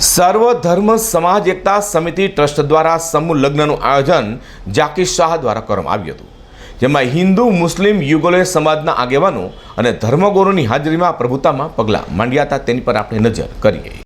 સર્વધર્મ સમાજ એકતા સમિતિ ટ્રસ્ટ દ્વારા સમૂહ લગ્નનું આયોજન જાકીર શાહ દ્વારા કરવામાં આવ્યું હતું, જેમાં હિન્દુ, મુસ્લિમ યુગોલે સમાજના આગેવાનો અને ધર્મગુરુની હાજરીમાં પ્રભુતામાં પગલાં માંડ્યા હતા. તેની પર આપણે નજર કરીએ.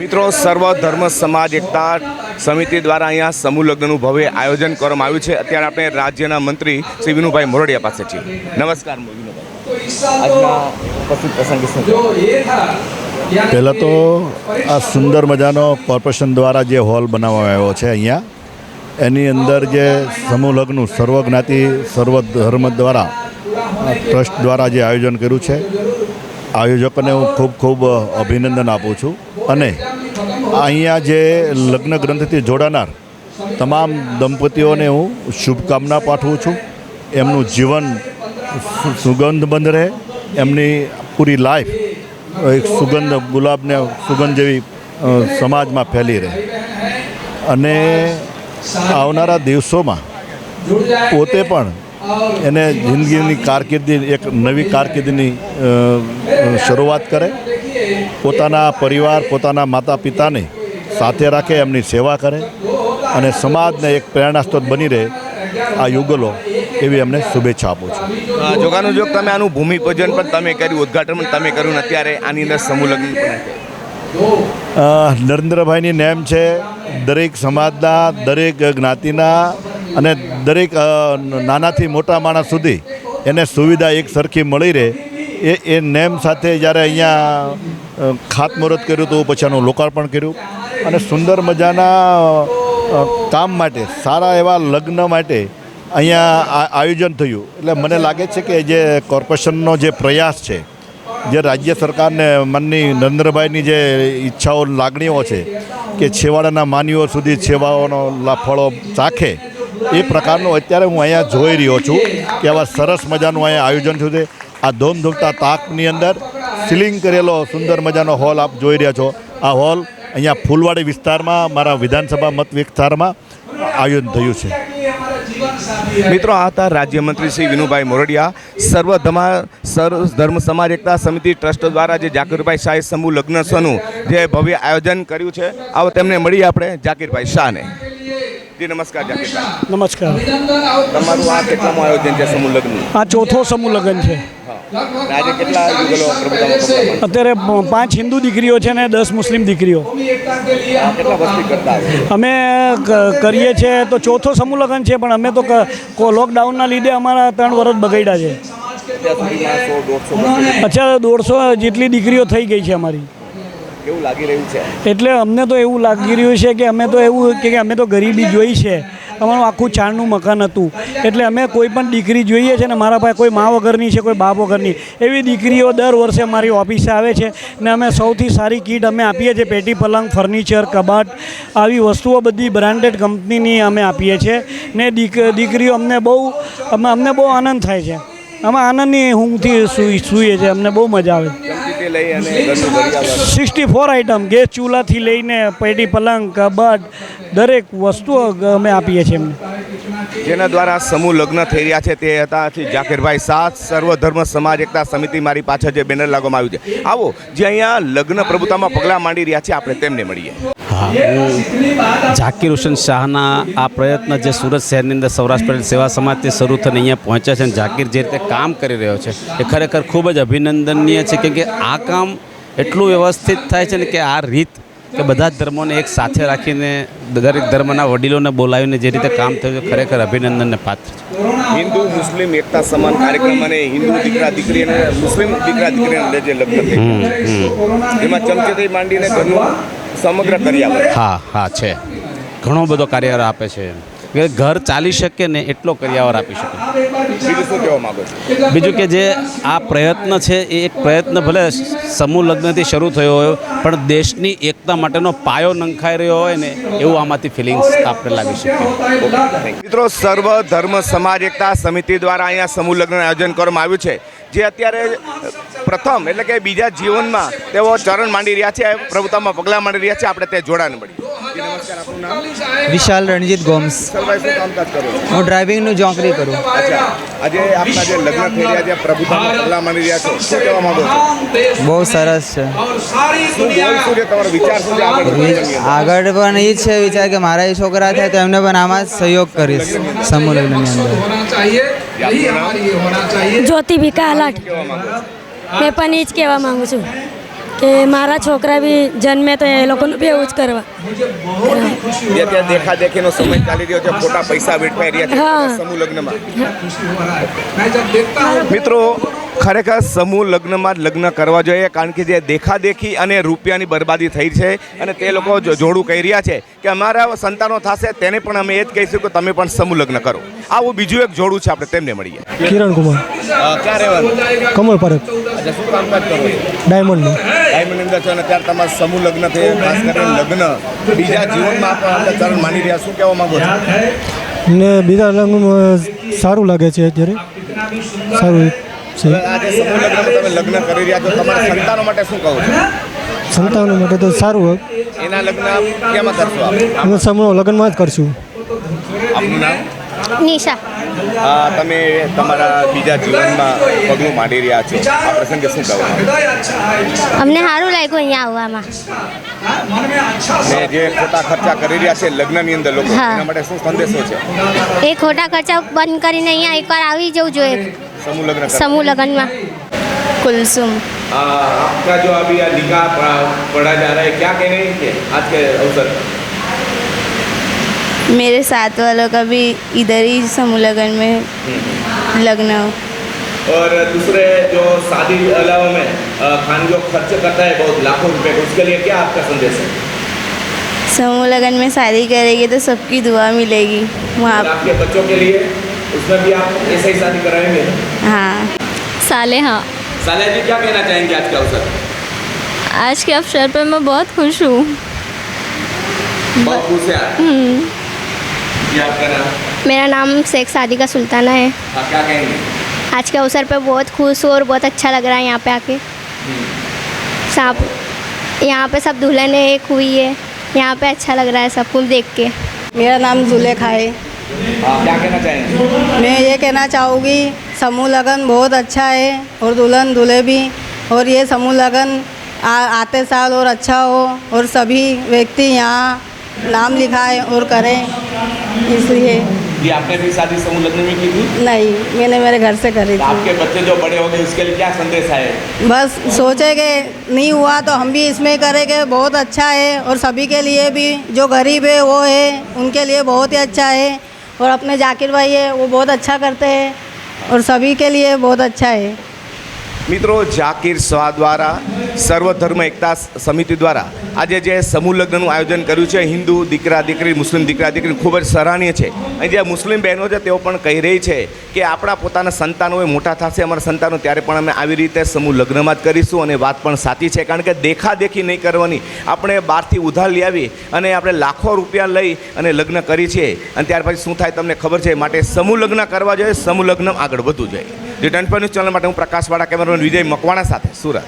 મિત્રો સર્વ ધર્મ સમાજ એકતા સમિતિ દ્વારા અહીંયા સમૂહ લગ્નનું ભવ્ય આયોજન કરવામાં આવ્યું છે. અત્યારે આપણે રાજ્યના મંત્રી શ્રી વિનુભાઈ મોરડિયા પાસે છીએ. નમસ્કાર પહેલાં તો આ સુંદર મજાનો કોર્પોરેશન દ્વારા જે હોલ બનાવવામાં આવ્યો છે અહીંયા, એની અંદર જે સમૂહ લગ્ન, સર્વજ્ઞાતિ સર્વ ધર્મ દ્વારા ટ્રસ્ટ દ્વારા જે આયોજન કર્યું છે, આયોજકોને હું ખૂબ ખૂબ અભિનંદન આપું છું. અને અહીંયા જે લગ્ન ગ્રંથથી જોડાનાર તમામ દંપતીઓને હું શુભકામના પાઠવું છું. એમનું જીવન સુગંધબંધ રહે. એમની પૂરી લાઈફ એક સુગંધ, ગુલાબને સુગંધ જેવી સમાજમાં ફેલી રહે. અને આવનારા દિવસોમાં પોતે પણ એને જિંદગીની કારકિર્દી, એક નવી કારકિર્દીની શરૂઆત કરે. પોતાના પરિવાર પોતાના માતા પિતાને સાથે રાખે એમની સેવા કરે અને સમાજને એક પ્રેરણાસ્ત્રોત બની રહે આ યુગલો એવી અમને શુભેચ્છા આપું છું જોગાનુજોગ જોગાનું જોગ તમે આનું ભૂમિપૂજન પણ તમે કર્યું ઉદ્ઘાટન પણ તમે કર્યું અત્યારે આની અંદર સમૂહ લગ્ન પણ છે. અ, નરેન્દ્રભાઈની નેમ છે દરેક સમાજના દરેક જ્ઞાતિના અને દરેક નાનાથી મોટા માણસ સુધી એને સુવિધા એક સરખી મળી રહે એ એ નેમ સાથે જ્યારે અહીંયા ખાતમુહૂર્ત કર્યું હતું, પછી આનું લોકાર્પણ કર્યું. અને સુંદર મજાના કામ માટે, સારા એવા લગ્ન માટે અહીંયા આયોજન થયું. એટલે મને લાગે છે કે જે કોર્પોરેશનનો જે પ્રયાસ છે, જે રાજ્ય સરકારને માનની નરેન્દ્રભાઈની જે ઈચ્છાઓ, લાગણીઓ છે, કે છેવાડાના માનવીઓ સુધી સેવાઓનો લા- ફળો ચાખે, એ પ્રકારનું અત્યારે હું અહીંયા જોઈ રહ્યો છું કે આવા સરસ મજાનું અહીંયા આયોજન થયું છે. આ ધોમધૂમતા તાકની અંદર સીલિંગ કરેલો સુંદર મજાનો હોલ આપ જોઈ રહ્યા છો. આ હોલ અહીંયા ફૂલવાડી વિસ્તારમાં મારા વિધાનસભા મત વિસ્તારમાં આયોજન થયું છે. મિત્રો આ હતા રાજ્યમંત્રી શ્રી વિનુભાઈ મોરડિયા. સર્વધમા સર્વ ધર્મ સમાજ એકતા સમિતિ ટ્રસ્ટ દ્વારા જે જાકીરભાઈ શાહે સમૂહ લગ્નસ્વનું જે ભવ્ય આયોજન કર્યું છે આવો તેમને મળીએ આપણે જાકીરભાઈ શાહને. જી નમસ્કાર જાકીરભાઈ. નમસ્કાર. તમારું આ કેટલામું આયોજન છે સમૂહ લગ્ન આ ચોથો સમૂહ લગ્ન છે. આજે કેટલા યુગલો અત્યારે પાંચ હિન્દુ દીકરીઓ છે ને દસ મુસ્લિમ દીકરીઓ. આ કેટલા વસ્તી કરતા આવે અમે કરીએ છીએ તો ચોથો સમૂહ લગ્ન છે પણ અમે તો ક- કો- લોકડાઉનના લીધે અમારા ત્રણ વર્ષ બગડ્યા છે. અત્યારે દોઢસો જેટલી દીકરીઓ થઈ ગઈ છે અમારી. કેવું લાગી રહ્યું છે? એટલે અમને તો એવું લાગી રહ્યું છે કે અમે તો એવું કે અમે તો ગરીબી જોઈ છે. અમારું આખું ચાળનું મકાન હતું. એટલે અમે કોઈ પણ દીકરી જોઈએ છે ને મારા પાસે કોઈ મા વગરની છે, કોઈ બાપ વગરની. એવી દીકરીઓ દર વર્ષે મારી ઓફિસે આવે છે ને અમે સૌથી સારી કીટ અમે આપીએ છીએ. પેટી, પલંગ, ફર્નિચર, કબાટ, આવી વસ્તુઓ બધી બ્રાન્ડેડ કંપનીની અમે આપીએ છીએ. ને દીક, દીકરીઓ અમને બહુ, અમે, અમને બહુ આનંદ થાય છે. અમે આનંદની ઊંઘથી સૂઈ, સૂઈએ છીએ. અમને બહુ મજા આવે. ચમચીથી લઈ અને સિક્સટી ફોર આઇટમ ગેસ ચૂલાથી લઈને પેટી પલંગ કબાટ દરેક વસ્તુઓ અમે આપીએ છીએ એમને. જેના દ્વારા સમૂહ લગ્ન થઈ રહ્યા છે તે હતા જાકીરભાઈ શાહ સર્વધર્મ સમાજ એકતા સમિતિ મારી પાછળ જે બેનર લાગવામાં આવ્યું છે. આવો જે અહીંયા લગ્ન પ્રભુતામાં પગલાં માંડી રહ્યા છે આપણે તેમને મળીએ. હા હું ઝાકીર હુસેન શાહના આ પ્રયત્ન જે સુરત શહેરની અંદર સૌરાષ્ટ્ર સેવા સમાજથી શરૂ થઈને અહીંયા પહોંચ્યા છે અને ઝાકીર જે રીતે કામ કરી રહ્યો છે એ ખરેખર ખૂબ જ અભિનંદનીય છે કેમ કે આ કામ એટલું વ્યવસ્થિત થાય છે ને કે આ રીત કે બધા જ ધર્મોને એક સાથે રાખીને દરેક ધર્મના વડીલોને બોલાવીને જે રીતે કામ થયું છે ખરેખર અભિનંદનને પાત્ર છે. હિન્દુ મુસ્લિમ એકતા સમાન કાર્યક્રમ અને હિન્દુ દીકરા દીકરી અને મુસ્લિમ દીકરા દીકરીને જે લગ્ન એમાં ચમચેથી માંડીને ઘરનું સમગ્ર કર્યા હા હા છે. ઘણો બધો કાર્યર આપે છે. ઘર ચાલી શકે ને એટલો કર્યાવર આપી શકે. બીજું શું કહેવા માંગો છો? બીજું કે જે આ પ્રયત્ન છે એ એક પ્રયત્ન ભલે સમૂહ લગ્નથી શરૂ થયો હોય પણ દેશની એકતા માટેનો પાયો નંખાઈ રહ્યો હોય ને એવું આમાંથી ફિલિંગ્સ આપણે લાગી શકે. મિત્રો સર્વ ધર્મ સમાજ એકતા સમિતિ દ્વારા અહીંયા સમૂહ લગ્ન આયોજન કરવામાં આવ્યું છે. જે અત્યારે પ્રથમ એટલે કે બીજા જીવનમાં તેઓ ચરણ માંડી રહ્યા છે પ્રભુતામાં પગલાં માંડી રહ્યા છે આપણે તે જોડાણ મળીએ. નમસ્કાર આપનું નામ વિશાલ રણજીત ગોમ્સ. વિશાલભાઈ શું કામકાજ કરો છો હું ડ્રાઇવિંગનું જોકરી કરું. અચ્છા આજે આપના જે લગ્ન થઈ રહ્યા છે પ્રભુતામાં પગલાં માની રહ્યા છો શું કહેવા માંગો છો? બહુ સરસ છે. શું ગોલ શું છે તમારો વિચાર શું છે આગળ લગ્નની અંદર? આગળ પણ એ જ છે વિચાર કે મારા એ છોકરા થાય તો એમને પણ આમાં જ સહયોગ કરીશ સમૂહ લગ્નની અંદર. જ્યોતિ ભીકા અલાટ કહેવા માંગો છો? મેં પણ એ જ કહેવા માંગુ છું. કે મારા છોકરા બી જન્મે તો એ લોકોનું બી એવું જ કરવા. જે અત્યારે દેખા દેખીનો સમય ચાલી રહ્યો છે ખોટા પૈસા વેઠવાઈ રહ્યા છે સમૂહ લગ્નમાં. મિત્રો ખરેખર સમૂહ લગ્નમાં જ લગ્ન કરવા જોઈએ કારણ કે જે દેખાદેખી અને રૂપિયાની બરબાદી થઈ છે અને તે લોકો જોડું કહી રહ્યા છે કે અમારા સંતાનો થશે તેને પણ અમે એ જ કહીશું કે તમે પણ સમૂહ લગ્ન કરો. આવું બીજું એક જોડું છે આપણે તેમને મળીએ. કિરણ કુમાર. ક્યાં રહેવાનું? કમળ અચ્છા શું કામકાજ કરો છો? ડાયમંડનું. ડાયમંડ અંદર છો અને ત્યારે તમારા સમૂહ લગ્ન થયા ખાસ કરીને લગ્ન. બીજા જીવનમાં આપણે આપણે ચરણ માની રહ્યા શું કહેવા માંગો છો? ને બીજા લગ્નમાં સારું લાગે છે અત્યારે. સારું. છે. આજે સમૂહ લગ્નમાં તમે લગ્ન કરી રહ્યા છો તમારા સંતાનો માટે શું કહો છો? સંતાનો માટે તો સારું હોય એના લગ્ન કેમાં કરશો અમે સમૂહ લગ્નમાં જ કરશું. આપનું નામ? નિશા. તમે તમારા બીજા જીવનમાં પગલું માંડી રહ્યા છો. આ પ્રસંગે શું કહેવા અમને સારું લાગ્યું અહીંયા આવવામાં. ને જે ખોટા ખર્ચા કરી રહ્યા છે લગ્નની અંદર લોકો એના માટે શું સંદેશો છે? એ ખોટા ખર્ચા બંધ કરીને અહીંયા એકવાર આવી જવું જોઈએ. समूह लग्न समूह लगन में। कुलसुम। आपका जो अभी निकाह पढ़ा जा रहा है क्या कहने आज के अवसर मेरे साथ वालों का भी इधर ही समूह लगन में हम्म। लगना हो। और दूसरे जो शादी अलावा में खान जो खर्च करता है बहुत लाखों रुपए उसके लिए क्या आपका संदेश है? समूह लगन में शादी करेगी तो सबकी दुआ मिलेगी वहाँ आपके बच्चों के लिए? उसमें भी आप ऐसे ही शादी कराएँगे? हाँ। साले हाँ। सालिया जी क्या कहना चाहेंगे आज के अवसर पर? आज के अवसर पर मैं बहुत खुश हूँ। बहुत खुश है आप? जी आपका नाम? मेरा नाम शेख सादिका सुल्ताना है। हाँ क्या कहेंगे? आज के अवसर पर बहुत खुश हूँ और बहुत अच्छा लग रहा है यहाँ पे आके। सब यहाँ पे सब दुल्हन एक हुई है। यहाँ पे अच्छा लग रहा है सबको देख के। मेरा नाम जुलेखा हाँ। क्या कहना चाहेंगे? मैं ये कहना चाहूँगी समूह लगन बहुत अच्छा है और दुल्हन दूल्हे भी और ये समूह लगन आ, आते साल और अच्छा हो और सभी व्यक्ति यहाँ नाम लिखाए और करें इसलिए। जी आपने भी शादी समूह लग्न में की थी? नहीं मैंने मेरे घर से करी तो थी। आपके बच्चे जो बड़े हो गए उसके लिए क्या संदेश है बस सोचेंगे नहीं हुआ तो हम भी इसमें करेंगे बहुत अच्छा है और सभी के लिए भी जो गरीब है वो है उनके लिए बहुत ही अच्छा है। और अपने जाकिर भाई है वो बहुत अच्छा करते हैं और सभी के लिए बहुत अच्छा है મિત્રો, જાકીર શાહ દ્વારા, સર્વધર્મ એકતા સમિતિ દ્વારા આજે જે સમૂહ લગ્નનું આયોજન કર્યું છે, હિન્દુ દીકરા દીકરી, મુસ્લિમ દીકરા દીકરી, ખૂબ જ સરાહનીય છે. અને જે મુસ્લિમ બહેનો છે, તેઓ પણ કહી રહી છે કે આપણા પોતાના સંતાનો મોટા થશે, અમારા સંતાનો ત્યારે પણ અમે આવી રીતે સમૂહ લગ્નમાં જ કરીશું અને વાત પણ સાચી છે. કારણ કે દેખાદેખી નહીં કરવાની. આપણે બહારથી ઉધાર લઈ આવી અને આપણે લાખો રૂપિયા લઈ અને લગ્ન કરી છીએ અને ત્યાર પછી શું થાય તમને ખબર છે? માટે સમૂહ લગ્ન કરવા જોઈએ, સમૂહ લગ્ન આગળ વધવું જોઈએ. ટનપર ન્યૂઝ ચેનલ માટે હું પ્રકાશવાળા કેમેરામેન વિજય મકવાણા સાથે સુરત.